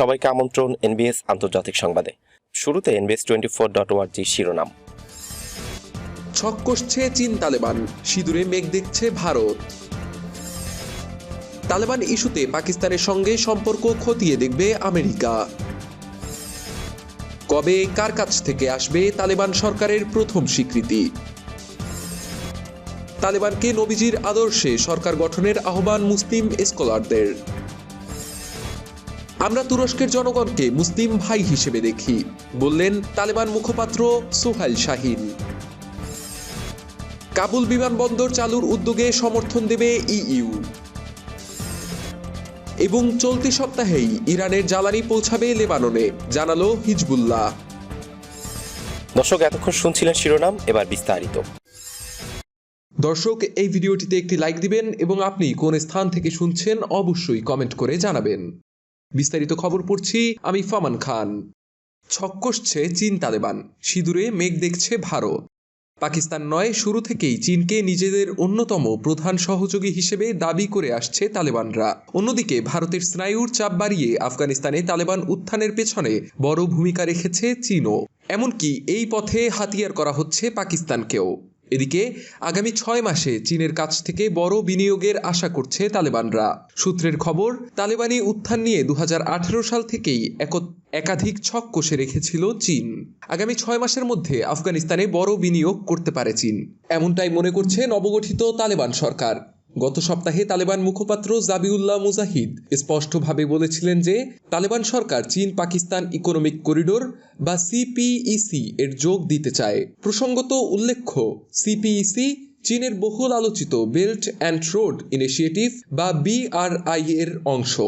সবাইকে আমন্ত্রণ এনবিএস আন্তর্জাতিক সংবাদে। শুরুতে এনবিএস টোয়েন্টি ফোর ডট ওয়ার্জি শিরোনাম। ছক কষছে চীন তালেবান, সিঁদুরে মেঘ দেখছে ভারত। তালেবান ইস্যুতে পাকিস্তানের সঙ্গে সম্পর্ক খতিয়ে দেখবে আমেরিকা। কবে কার কাছ থেকে আসবে তালেবান সরকারের প্রথম স্বীকৃতি? তালেবানকে নবীজির আদর্শে সরকার গঠনের আহ্বান মুসলিম স্কলারদের। আমরা তুরস্কের জনগণকে মুসলিম ভাই হিসেবে দেখি বললেন তালেবান মুখপাত্র সোহাইল শাহিন। কাবুল বিমানবন্দর চালুর উদ্যোগে সমর্থন দেবে ইইউ। এবং চলতি সপ্তাহেই ইরানের জ্বালানি পৌঁছাবে লেবাননে জানালো হিজবুল্লাহ। দর্শক এতক্ষণ শুনছিলেন শিরোনাম এবার বিস্তারিত। দর্শক এই ভিডিওটিতে একটি লাইক দিবেন এবং আপনি কোন স্থান থেকে শুনছেন অবশ্যই কমেন্ট করে জানাবেন। বিস্তারিত খবর পড়ছি আমি ফামান খান। ছক কষছে চীন তালেবান। সিঁদুরে মেঘ দেখছে ভারত। পাকিস্তান নয়, শুরু থেকেই চীনকে নিজেদের অন্যতম প্রধান সহযোগী হিসেবে দাবি করে আসছে তালেবানরা। অন্যদিকে ভারতের স্নায়ুর চাপ বাড়িয়ে আফগানিস্তানে তালেবান উত্থানের পেছনে বড় ভূমিকা রেখেছে চীনও। এমনকি এই পথে হাতিয়ার করা হচ্ছে পাকিস্তানকেও। এদিকে আগামী ছয় মাসে চীনের কাছ থেকে বড় বিনিয়োগের আশা করছে তালেবানরা। সূত্রের খবর, তালেবানি উত্থান নিয়ে দু হাজার আঠেরো সাল থেকেই এক- একাধিক ছক কষে রেখেছিল চীন। আগামী ছয় মাসের মধ্যে আফগানিস্তানে বড় বিনিয়োগ করতে পারে চীন। এমনটাই মনে করছে নবগঠিত তালেবান সরকার। গত সপ্তাহে তালেবান মুখপাত্র জাবিউল্লাহ মুজাহিদ স্পষ্টভাবে বলেছিলেন যে তালেবান সরকার চীন পাকিস্তান ইকোনমিক করিডোর বা সিপিইসি এর যোগ দিতে চায়। প্রসঙ্গত উল্লেখ্য, সিপিইসি চীনের বহুল আলোচিত বেল্ট অ্যান্ড রোড ইনিশিয়েটিভ বা বিআরআই এর অংশ।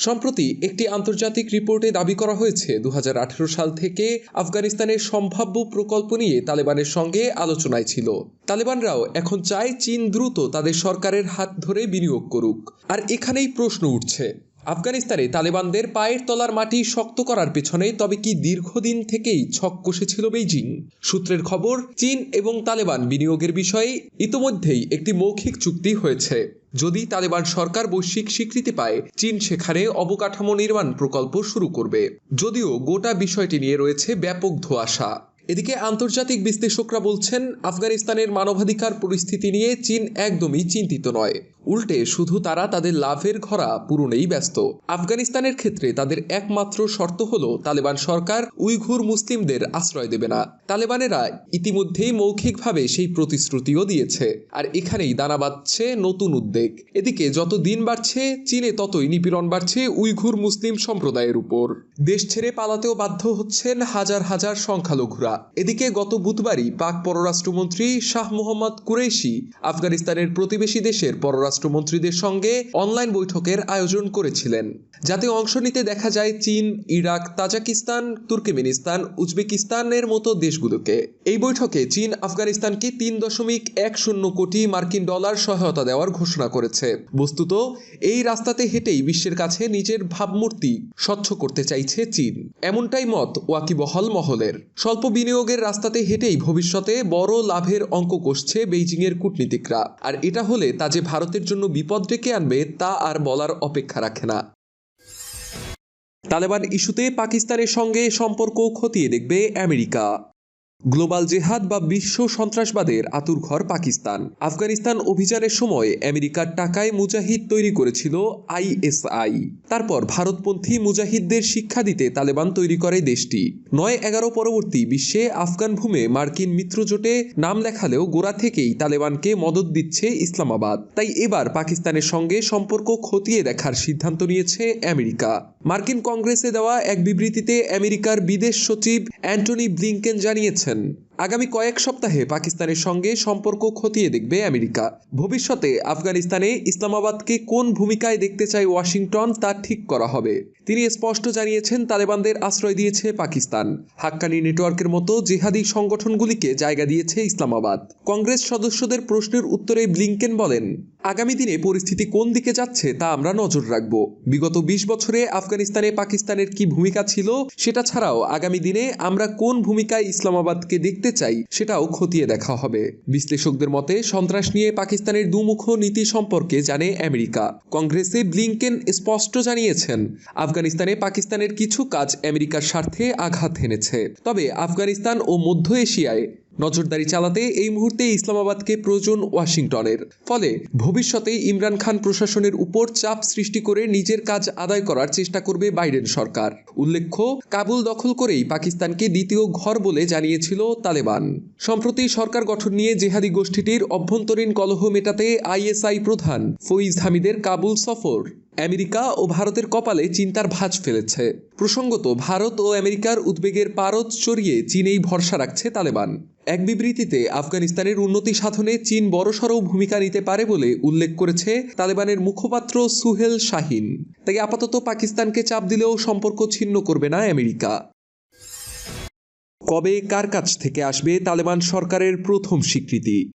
সম্প্রতি একটি আন্তর্জাতিক রিপোর্টে দাবি করা হয়েছে দু হাজার আঠেরো সাল থেকে আফগানিস্তানের সম্ভাব্য প্রকল্প নিয়ে তালেবানের সঙ্গে আলোচনায় ছিল। তালেবানরাও এখন চায় চীন দ্রুত তাদের সরকারের হাত ধরে বিনিয়োগ করুক। আর এখানেই প্রশ্ন উঠছে। আফগানিস্তানে তালেবানদের পায়ের তলার মাটি শক্ত করার পেছনে তবে কি দীর্ঘদিন থেকেই ছক কষেছিল বেইজিং? সূত্রের খবর, চীন এবং তালেবান বিনিয়োগের বিষয়ে ইতোমধ্যেই একটি মৌখিক চুক্তি হয়েছে। যদি তালেবান সরকার বৈশ্বিক স্বীকৃতি পায়, চীন সেখানে অবকাঠামো নির্মাণ প্রকল্প শুরু করবে। যদিও গোটা বিষয়টি নিয়ে রয়েছে ব্যাপক ধোঁয়াশা। এদিকে আন্তর্জাতিক বিশ্লেষকরা বলছেন, আফগানিস্তানের মানবাধিকার পরিস্থিতি নিয়ে চীন একদমই চিন্তিত নয়। উল্টে শুধু তারা তাদের লাভের ঘরা পূরণেই ব্যস্ত। আফগানিস্তানের ক্ষেত্রে তাদের একমাত্র শর্ত হল, তালেবান সরকার উইঘুর মুসলিমদের আশ্রয় দেবে না। তালেবানেরা ইতিমধ্যেই মৌখিকভাবে সেই প্রতিশ্রুতিও দিয়েছে। আর এখানেই দানা বাঁধছে নতুন উদ্বেগ। এদিকে যত দিন বাড়ছে, চীনে ততই নিপীড়ন বাড়ছে উইঘুর মুসলিম সম্প্রদায়ের উপর। দেশ ছেড়ে পালাতেও বাধ্য হচ্ছেন হাজার হাজার সংখ্যালঘুরা। এদিকে গত বুধবারই পাক পররাষ্ট্রমন্ত্রী শাহ মোহাম্মদ কুরেশি আফগানিস্তানের প্রতিবেশী দেশের পররাষ্ট্রমন্ত্রীদের সঙ্গে অনলাইন বৈঠকের আয়োজন করেছিলেন। যাতে অংশ নিতে দেখা যায় চীন, ইরাক, তাজাকিস্তান, তুর্কমেনিস্তান, উজবেকিস্তানের মতো দেশগুলোকে। এই বৈঠকে চীন আফগানিস্তানকে তিন দশমিক এক শূন্য কোটি মার্কিন ডলার সহায়তা দেওয়ার ঘোষণা করেছে। বস্তুত, এই রাস্তাতে হেঁটেই বিশ্বের কাছে নিজের ভাবমূর্তি স্বচ্ছ করতে চাইছে চীন। এমনটাই মত ওয়াকিবহল মহলের। স্বল্প বিনিয়োগের রাস্তাতে হেঁটেই ভবিষ্যতে বড় লাভের অঙ্ক কষছে বেইজিংয়ের কূটনীতিকরা। আর এটা হলে তা যে ভারতের জন্য বিপদ ডেকে আনবে, তা আর বলার অপেক্ষা রাখে না। তালেবান ইস্যুতে পাকিস্তানের সঙ্গে সম্পর্ক খতিয়ে দেখবে আমেরিকা। গ্লোবাল জেহাদ বা বিশ্ব সন্ত্রাসবাদের আতুরঘর পাকিস্তান। আফগানিস্তান অভিযানের সময় আমেরিকার টাকায় মুজাহিদ তৈরি করেছিল আইএসআই। তারপর ভারতপন্থী মুজাহিদদের শিক্ষা দিতে তালেবান তৈরি করে দেশটি। নয় এগারো পরবর্তী বিশ্বে আফগান ভূমে মার্কিন মিত্রজোটে নাম লেখালেও গোড়া থেকেই তালেবানকে মদত দিচ্ছে ইসলামাবাদ। তাই এবার পাকিস্তানের সঙ্গে সম্পর্ক খতিয়ে দেখার সিদ্ধান্ত নিয়েছে আমেরিকা। মার্কিন কংগ্রেসে দেওয়া এক বিবৃতিতে আমেরিকার বিদেশ সচিব অ্যান্টনি ব্লিংকেন জানিয়েছেন আগামী কয়েক সপ্তাহে পাকিস্তানের সঙ্গে সম্পর্ক খতিয়ে দেখবে আমেরিকা। ভবিষ্যতে আফগানিস্তানে ইসলামাবাদকে কোন ভূমিকায় দেখতে চায় ওয়াশিংটন তা ঠিক করা হবে। তিনি স্পষ্ট জানিয়েছেন, তালেবানদের আশ্রয় দিয়েছে পাকিস্তান। হাক্কানি নেটওয়ার্কের মতো জেহাদি সংগঠনগুলিকে জায়গা দিয়েছে ইসলামাবাদ। কংগ্রেস সদস্যদের প্রশ্নের উত্তরে ব্লিংকেন বলেন আগামী দিনে পরিস্থিতি কোন দিকে যাচ্ছে তা আমরা নজর রাখব। বিগত ২০ বছরে আফগানিস্তানে পাকিস্তানের কি ভূমিকা ছিল সেটা ছাড়াও আগামী দিনে আমরা কোন ভূমিকায় ইসলামাবাদকে দেখতে চাই সেটাও খতিয়ে দেখা হবে। বিশ্লেষকদের মতে, সন্ত্রাস নিয়ে পাকিস্তানের দুমুখ নীতি সম্পর্কে জানে আমেরিকা। কংগ্রেসে ব্লিংকেন স্পষ্ট জানিয়েছেন, আফগানিস্তানে পাকিস্তানের কিছু কাজ আমেরিকার স্বার্থে আঘাত হেনেছে। তবে আফগানিস্তান ও মধ্য এশিয়ায় নজরদারি চালাতে এই মুহূর্তে ইসলামাবাদকে প্রয়োজন ওয়াশিংটনের। ফলে ভবিষ্যতে ইমরান খান প্রশাসনের উপর চাপ সৃষ্টি করে নিজের কাজ আদায় করার চেষ্টা করবে বাইডেন সরকার। উল্লেখ্য, কাবুল দখল করেই পাকিস্তানকে দ্বিতীয় ঘর বলে জানিয়েছিল তালেবান। সম্প্রতি সরকার গঠন নিয়ে জেহাদি গোষ্ঠীটির অভ্যন্তরীণ কলহ মেটাতে আইএসআই প্রধান ফৈজ হামিদের কাবুল সফর। আমেরিকা ও ভারতের কপালে চিন্তার ভাঁজ ফেলেছে। প্রসঙ্গত, ভারত ও আমেরিকার উদ্বেগের পারদ চড়িয়ে চীনেই ভরসা রাখছে তালেবান। এক বিবৃতিতে, আফগানিস্তানের উন্নতি সাধনে চীন বড়সড় ভূমিকা নিতে পারে বলে উল্লেখ করেছে তালেবানের মুখপাত্র সুহেল শাহিন। তাই আপাতত পাকিস্তানকে চাপ দিলেও সম্পর্ক ছিন্ন করবে না আমেরিকা। কবে কার কাছ থেকে আসবে তালেবান সরকারের প্রথম স্বীকৃতি?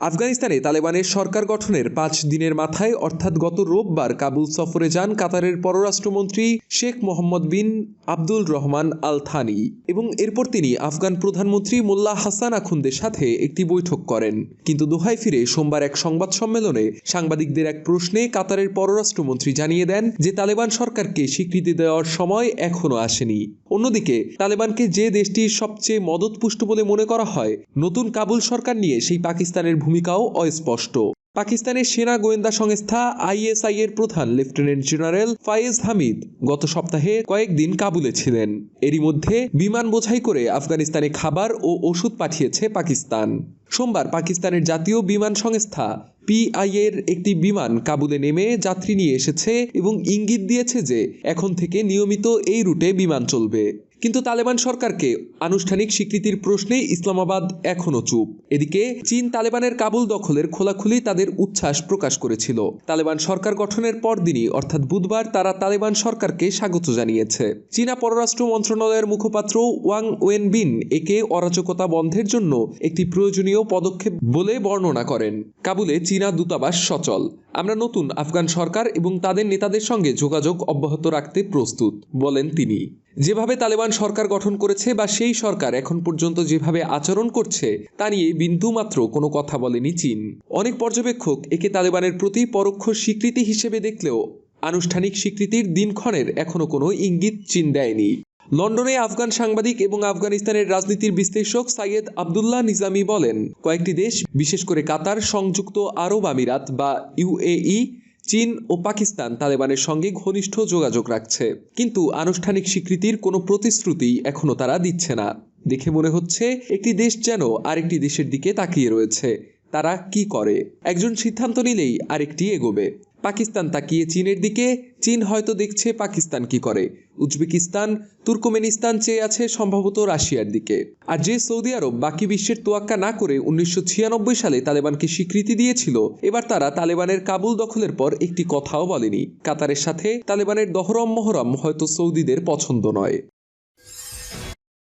আফগানিস্তানে তালেবানের সরকার গঠনের পাঁচ দিনের মাথায়, অর্থাৎ গত রোববার কাবুল সফরে যান কাতারের পররাষ্ট্রমন্ত্রী Sheikh Mohammed bin Abdul Rahman Al Thani এবং এরপর তিনি আফগান প্রধানমন্ত্রী মোল্লা হাসান আখুন্দের সাথে একটি বৈঠক করেন। কিন্তু দোহায় ফিরে সোমবার এক সংবাদ সম্মেলনে সাংবাদিকদের এক প্রশ্নে কাতারের পররাষ্ট্রমন্ত্রী জানিয়ে দেন যে, তালেবান সরকারকে স্বীকৃতি দেওয়ার সময় এখনও আসেনি। অন্যদিকে, তালেবানকে যে দেশটি সবচেয়ে মদতপুষ্ট বলে মনে করা হয়, নতুন কাবুল সরকার নিয়ে সেই পাকিস্তানের ভূমিকাও অস্পষ্ট। পাকিস্তানের সেনা গোয়েন্দা সংস্থা আইএসআই এর প্রধান লেফটেন্যান্ট জেনারেল ফায়েজ হামিদ গত সপ্তাহে কয়েকদিন কাবুলে ছিলেন। এরই মধ্যে বিমান বোঝাই করে আফগানিস্তানে খাবার ও ওষুধ পাঠিয়েছে পাকিস্তান। সোমবার পাকিস্তানের জাতীয় বিমান সংস্থা পিআই এর একটি বিমান কাবুলে নেমে যাত্রী নিয়ে এসেছে এবং ইঙ্গিত দিয়েছে যে এখন থেকে নিয়মিত এই রুটে বিমান চলবে। কিন্তু তালেবান সরকারকে আনুষ্ঠানিক স্বীকৃতির প্রশ্নে ইসলামাবাদ এখনও চুপ। এদিকে, চীন তালেবানের কাবুল দখলের খোলাখুলি তাদের উচ্ছ্বাস প্রকাশ করেছিল। তালেবান সরকার গঠনের পরদিনই, অর্থাৎ বুধবার, তারা তালেবান সরকারকে স্বাগত জানিয়েছে। চীনা পররাষ্ট্র মন্ত্রণালয়ের মুখপাত্র ওয়াং ওয়েন বিন একে অরাজকতা বন্ধের জন্য একটি প্রয়োজনীয় পদক্ষেপ বলে বর্ণনা করেন। কাবুলে চীনা দূতাবাস সচল। আমরা নতুন আফগান সরকার এবং তাদের নেতাদের সঙ্গে যোগাযোগ অব্যাহত রাখতে প্রস্তুত, বলেন তিনি। যেভাবে তালেবান সরকার গঠন করেছে বা সেই সরকার এখন পর্যন্ত যেভাবে আচরণ করছে, তা নিয়ে বিন্দুমাত্র কোনো কথা বলেনি চীন। অনেক পর্যবেক্ষক একে তালেবানের প্রতি পরোক্ষ স্বীকৃতি হিসেবে দেখলেও আনুষ্ঠানিক স্বীকৃতির দিনক্ষণের এখনও কোনো ইঙ্গিত চীন দেয়নি। লন্ডনে আফগান সাংবাদিক এবং আফগানিস্তানের রাজনীতির বিশ্লেষক সাইয়েদ আবদুল্লাহ নিজামি বলেন, কয়েকটি দেশ, বিশেষ করে কাতার, সংযুক্ত আরব আমিরাত বা ইউএই চীন ও পাকিস্তান তালেবানের সঙ্গে ঘনিষ্ঠ যোগাযোগ রাখছে। কিন্তু আনুষ্ঠানিক স্বীকৃতির কোনো প্রতিশ্রুতি এখনও তারা দিচ্ছে না। দেখে মনে হচ্ছে, একটি দেশ যেন আরেকটি দেশের দিকে তাকিয়ে রয়েছে। তারা কি করে? একজন সিদ্ধান্ত নিলেই আরেকটি এগোবে। পাকিস্তান তাকিয়ে চীনের দিকে। চীন হয়তো দেখছে পাকিস্তান কি করে। উজবেকিস্তান, তুর্কমেনিস্তান চেয়ে আছে সম্ভবত রাশিয়ার দিকে। আর যে সৌদি আরব বাকি বিশ্বের তোয়াক্কা না করে উনিশশো ছিয়ানব্বই সালে তালেবানকে স্বীকৃতি দিয়েছিল, এবার তারা তালেবানের কাবুল দখলের পর একটি কথাও বলেনি। কাতারের সাথে তালেবানের দহরম মহরম হয়তো সৌদিদের পছন্দ নয়।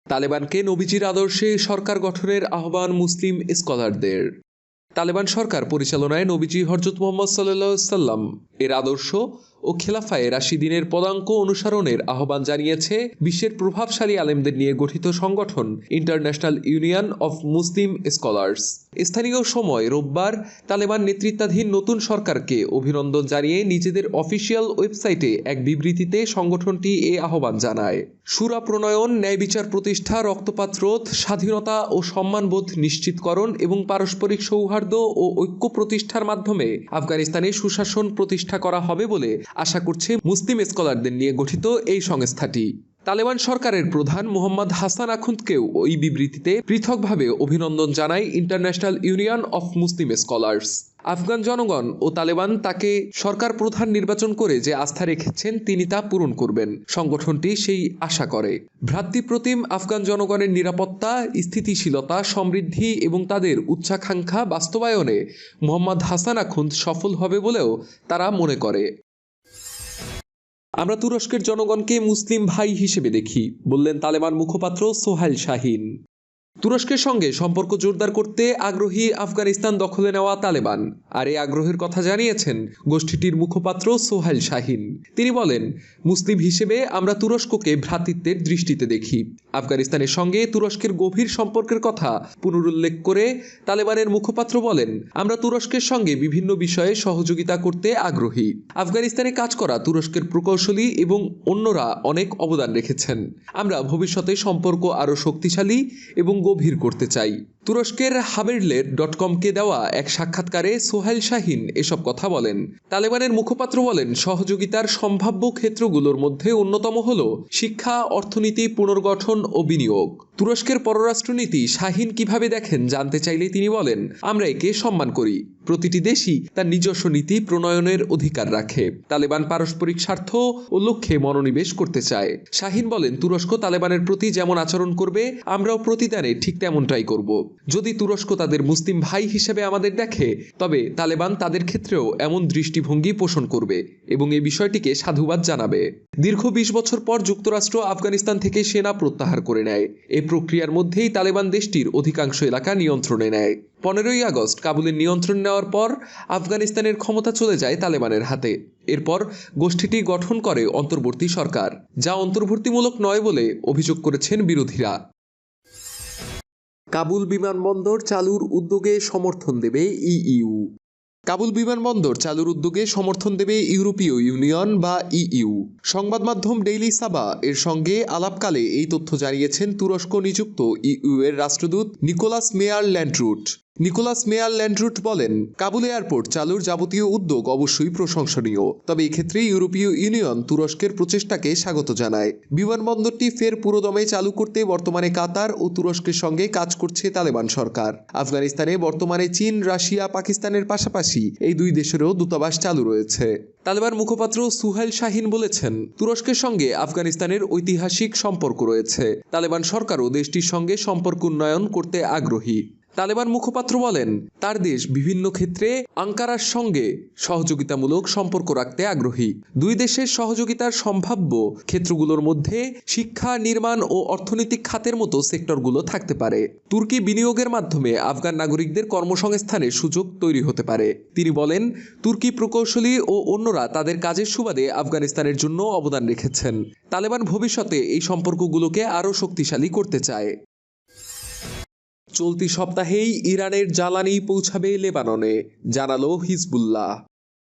তালেবানকে নবীজির আদর্শে সরকার গঠনের আহ্বান মুসলিম স্কলারদের। তালেবান সরকার পরিচালনায় নবীজি হরজত মোহাম্মদ সাল্লাম এর আদর্শ ও খেলাফায় রাশিদিনের পদাঙ্ক অনুসরণের আহ্বান জানিয়েছে বিশ্বের প্রভাবশালী আলেমদের নিয়ে গঠিত সংগঠন International Union of Muslim Scholars. স্থানীয় সময় রোববার তালেবান নেতৃত্বাধীন নতুন সরকারকে অভিনন্দন জানিয়ে নিজেদের অফিসিয়াল ওয়েবসাইটে এক বিবৃতিতে সংগঠনটি এ আহ্বান জানায়। সুরা প্রণয়ন, ন্যায় বিচার প্রতিষ্ঠা, রক্তপাত রোধ, স্বাধীনতা ও সম্মানবোধ নিশ্চিতকরণ এবং পারস্পরিক সৌহার্দ্য ও ঐক্য প্রতিষ্ঠার মাধ্যমে আফগানিস্তানে সুশাসন প্রতিষ্ঠা করা হবে বলে আশা করছে মুসলিম স্কলারদের নিয়ে গঠিত এই সংস্থাটি। তালেবান সরকারের প্রধান মোহাম্মদ হাসান আখুন্দকেও ওই বিবৃতিতে পৃথকভাবে অভিনন্দন জানায় International Union of Muslim Scholars. Afghan জনগণ ও তালেবান তাকে সরকার প্রধান নির্বাচন করে যে আস্থা রেখেছেন, তিনি তা পূরণ করবেন। সংগঠনটি সেই আশা করে। ভ্রাতৃপ্রতিম আফগান জনগণের নিরাপত্তা, স্থিতিশীলতা, সমৃদ্ধি এবং তাদের উচ্চাকাঙ্ক্ষা বাস্তবায়নে মোহাম্মদ হাসান আখুন্দ সফল হবে বলেও তারা মনে করে। আমরা তুরস্কের জনগণকে মুসলিম ভাই হিসেবে দেখি বললেন তালেবান মুখপাত্র সোহাইল শাহিন। তুরস্কের সঙ্গে সম্পর্ক জোরদার করতে আগ্রহী আফগানিস্তান দখলে নেওয়া তালেবান। আর এই আগ্রহের কথা জানিয়েছেন গোষ্ঠীটির মুখপাত্র সোহেল শাহিন। তিনি বলেন, মুসলিম হিসেবে আমরা তুরস্ককে ভ্রাতৃত্বের দৃষ্টিতে দেখি। আফগানিস্তানের সঙ্গে তুরস্কের গভীর সম্পর্কের কথা পুনরুল্লেখ করে তালেবানের মুখপাত্র বলেন, আমরা তুরস্কের সঙ্গে বিভিন্ন বিষয়ে সহযোগিতা করতে আগ্রহী। আফগানিস্তানে কাজ করা তুরস্কের প্রকৌশলী এবং অন্যরা অনেক অবদান রেখেছেন। আমরা ভবিষ্যতে সম্পর্ক আরও শক্তিশালী এবং গভীর করতে চাই। তুরস্কের হাবেরলেট ডট কমকে দেওয়া এক সাক্ষাৎকারে সোহেল শাহিন এসব কথা বলেন। তালেবানের মুখপাত্র বলেন, সহযোগিতার সম্ভাব্য ক্ষেত্রগুলোর মধ্যে অন্যতম হল শিক্ষা, অর্থনীতি, পুনর্গঠন ও বিনিয়োগ। তুরস্কের পররাষ্ট্রনীতি শাহিন কীভাবে দেখেন জানতে চাইলে তিনি বলেন, আমরা একে সম্মান করি। প্রতিটি দেশই তার নিজস্ব নীতি প্রণয়নের অধিকার রাখে। তালেবান পারস্পরিক স্বার্থ ও লক্ষ্যে মনোনিবেশ করতে চায়। শাহিন বলেন, তুরস্ক তালেবানের প্রতি যেমন আচরণ করবে, আমরাও প্রতিদানে ঠিক তেমনটাই করব। যদি তুরস্ক তাদের মুসলিম ভাই হিসেবে আমাদের দেখে, তবে তালেবান তাদের ক্ষেত্রেও এমন দৃষ্টিভঙ্গি পোষণ করবে এবং এই বিষয়টিকে সাধুবাদ জানাবে। দীর্ঘ বিশ বছর পর যুক্তরাষ্ট্র আফগানিস্তান থেকে সেনা প্রত্যাহার করে নেয়। এই প্রক্রিয়ার মধ্যেই তালেবান দেশটির অধিকাংশ এলাকা নিয়ন্ত্রণে নেয়। পনেরোই আগস্ট কাবুলের নিয়ন্ত্রণ নেওয়ার পর আফগানিস্তানের ক্ষমতা চলে যায় তালেবানের হাতে। এরপর গোষ্ঠীটি গঠন করে অন্তর্বর্তী সরকার, যা অন্তর্ভুক্তিমূলক নয় বলে অভিযোগ করেছেন বিরোধীরা। কাবুল বিমানবন্দর চালুর উদ্যোগে সমর্থন দেবে ইইউ। কাবুল বিমানবন্দর চালুর উদ্যোগে সমর্থন দেবে ইউরোপীয় ইউনিয়ন বা ইইউ। সংবাদ মাধ্যম ডেইলি সাবা এর সঙ্গে আলাপকালে এই তথ্য জানিয়েছেন তুরস্ক নিযুক্ত ইইউ এর রাষ্ট্রদূত নিকোলাস মেয়ার ল্যান্ডরুট। নিকোলাস মেয়ার ল্যান্ডরুট বলেন, কাবুল এয়ারপোর্ট চালুর যাবতীয় উদ্যোগ অবশ্যই প্রশংসনীয়। তবে এক্ষেত্রে ইউরোপীয় ইউনিয়ন তুরস্কের প্রচেষ্টাকে স্বাগত জানায়। বিমানবন্দরটি ফের পুরোদমে চালু করতে বর্তমানে কাতার ও তুরস্কের সঙ্গে কাজ করছে তালেবান সরকার। আফগানিস্তানে বর্তমানে চীন, রাশিয়া, পাকিস্তানের পাশাপাশি এই দুই দেশেরও দূতাবাস চালু রয়েছে। তালেবান মুখপাত্র সুহেল শাহিন বলেছেন, তুরস্কের সঙ্গে আফগানিস্তানের ঐতিহাসিক সম্পর্ক রয়েছে। তালেবান সরকারও দেশটির সঙ্গে সম্পর্ক উন্নয়ন করতে আগ্রহী। তালেবান মুখপাত্র বলেন, তার দেশ বিভিন্ন ক্ষেত্রে আঙ্কারার সঙ্গে সহযোগিতামূলক সম্পর্ক রাখতে আগ্রহী। দুই দেশের সহযোগিতার সম্ভাব্য ক্ষেত্রগুলোর মধ্যে শিক্ষা, নির্মাণ ও অর্থনৈতিক খাতের মতো সেক্টরগুলো থাকতে পারে। তুর্কি বিনিয়োগের মাধ্যমে আফগান নাগরিকদের কর্মসংস্থানের সুযোগ তৈরি হতে পারে। তিনি বলেন, তুর্কি প্রকৌশলী ও অন্যরা তাদের কাজের সুবাদে আফগানিস্তানের জন্য অবদান রেখেছেন। তালেবান ভবিষ্যতে এই সম্পর্কগুলোকে আরও শক্তিশালী করতে চায়। চলতি সপ্তাহেই ইরানের জ্বালানি পৌঁছাবে লেবাননে জানালো হিজবুল্লাহ।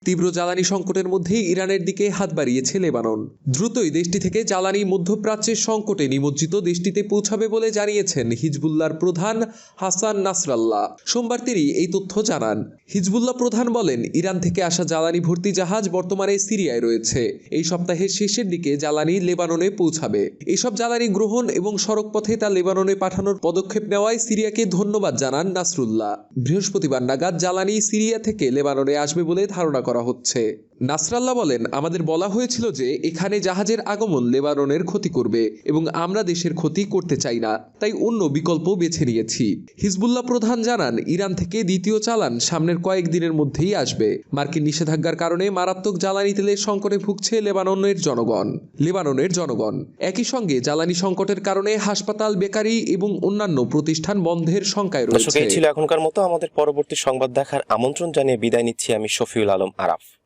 তীব্র জ্বালানি সংকটের মধ্যেই ইরানের দিকে হাত বাড়িয়েছে লেবানন। দ্রুতই দেশটি থেকে জ্বালানি মধ্যপ্রাচ্যের সংকটে নিমজ্জিত দেশটিতে পৌঁছাবে বলে জানিয়েছেন হিজবুল্লাহর প্রধান হাসান নাসরাল্লাহ। সোমবার তিনি এই তথ্য জানান। হিজবুল্লাহ প্রধান বলেন, ইরান থেকে আসা জ্বালানি ভর্তি জাহাজ বর্তমানে সিরিয়ায় রয়েছে। এই সপ্তাহের শেষের দিকে জ্বালানি লেবাননে পৌঁছাবে। এসব জ্বালানি গ্রহণ এবং সড়কপথে তা লেবাননে পাঠানোর পদক্ষেপ নেওয়ায় সিরিয়াকে ধন্যবাদ জানান নাসরুল্লাহ। বৃহস্পতিবার নাগাদ জ্বালানি সিরিয়া থেকে লেবাননে আসবে বলে ধারণা করা হচ্ছে। নাসরাল্লাহ বলেন আমাদের বলা হয়েছিল যে এখানে জাহাজের আগমন লেবাননের ক্ষতি করবে এবং আমরা দেশের ক্ষতি করতে চাই না তাই অন্য বিকল্প বেছে নিয়েছি। হিজবুল্লাহ প্রধান জানান ইরান থেকে দ্বিতীয় চালান সামনের কয়েকদিনের মধ্যেই আসবে। মার্কিন নিষেধাজ্ঞার কারণে মারাত্মক জ্বালানি তেলের সংকটে ভুগছে লেবাননের জনগণ লেবাননের জনগণ। একই সঙ্গে জ্বালানি সংকটের কারণে হাসপাতাল বেকারি এবং অন্যান্য প্রতিষ্ঠান বন্ধের শঙ্কায় দর্শক রয়েছে। ছিল এখনকার মতো। আমাদের পরবর্তী সংবাদ দেখার আমন্ত্রণ জানিয়ে বিদায় নিচ্ছি আমি শফিউল আলম আরাফ।